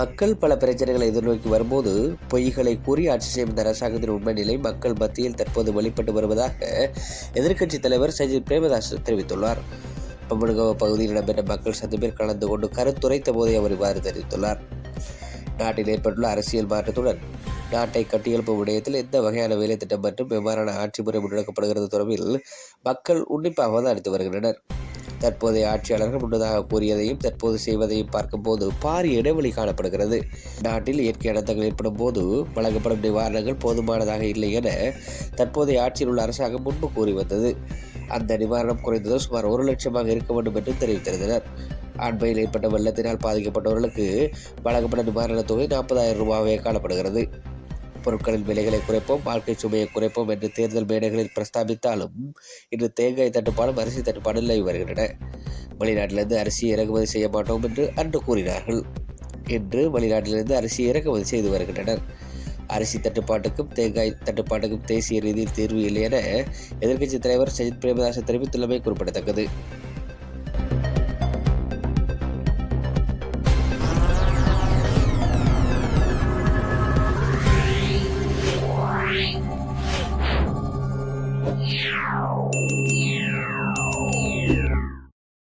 மக்கள் பல பிரச்சனைகளை எதிர்நோக்கி வரும்போது பொய்களை கூறி ஆட்சி செய்யும் இந்த அரசாங்கத்தின் உண்மை நிலை மக்கள் மத்தியில் தற்போது வெளிப்பட்டு வருவதாக எதிர்க்கட்சித் தலைவர் சஜித் பிரேமதாஸ் தெரிவித்துள்ளார். பம்படுகவ பகுதியில் இடம்பெற்ற மக்கள் சந்திப்பில் கலந்து கொண்டு கருத்துரைத்த போதே அவர் இவ்வாறு தெரிவித்துள்ளார். நாட்டில் ஏற்பட்டுள்ள அரசியல் மாற்றத்துடன் நாட்டை கட்டியெழுப்பும் விடயத்தில் எந்த வகையான வேலை திட்டம் மற்றும் எவ்வாறான ஆட்சி முறை முன்னெடுக்கப்படுகிறது தொடர்பில் மக்கள் உன்னிப்பாக அவதானித்து வருகின்றனர். தற்போதைய ஆட்சியாளர்கள் முன்னதாக கூறியதையும் தற்போது செய்வதையும் பார்க்கும்போது பாரிய இடைவெளி காணப்படுகிறது. நாட்டில் இயற்கை அனர்த்தங்கள் ஏற்படும் போது வழங்கப்படும் நிவாரணங்கள் போதுமானதாக இல்லை என தற்போதைய ஆட்சியில் உள்ள அரசாங்கம் முன்பு கூறி வந்தது. அந்த நிவாரணம் குறைந்தது சுமார் ஒரு லட்சமாக இருக்க வேண்டும் என்று தெரிவித்திருந்தனர். அண்மையில் ஏற்பட்ட வெள்ளத்தினால் பாதிக்கப்பட்டவர்களுக்கு வழங்கப்பட்ட நிவாரணத் தொகை நாற்பதாயிரம் ரூபாவே காணப்படுகிறது. பொருட்களின் விலைகளை குறைப்போம் வாழ்க்கை சுமையை குறைப்போம் என்று தேர்தல் மேடைகளில் பிரஸ்தாபித்தாலும் இன்று தேங்காய் தட்டுப்பாடும் அரிசி தட்டுப்பாடும் நிலவி வருகின்றன. வெளிநாட்டிலிருந்து அரிசி இறக்குமதி செய்ய மாட்டோம் என்று அன்று கூறினார்கள். இன்று வெளிநாட்டிலிருந்து அரிசி இறக்குமதி செய்து வருகின்றனர். அரிசி தட்டுப்பாட்டுக்கும் தேங்காய் தட்டுப்பாட்டுக்கும் தேசிய ரீதியில் தீர்வு இல்லை என எதிர்க்கட்சித் தலைவர் சஜித் பிரேமதாசன் தெரிவித்துள்ளமை குறிப்பிடத்தக்கது. Meow.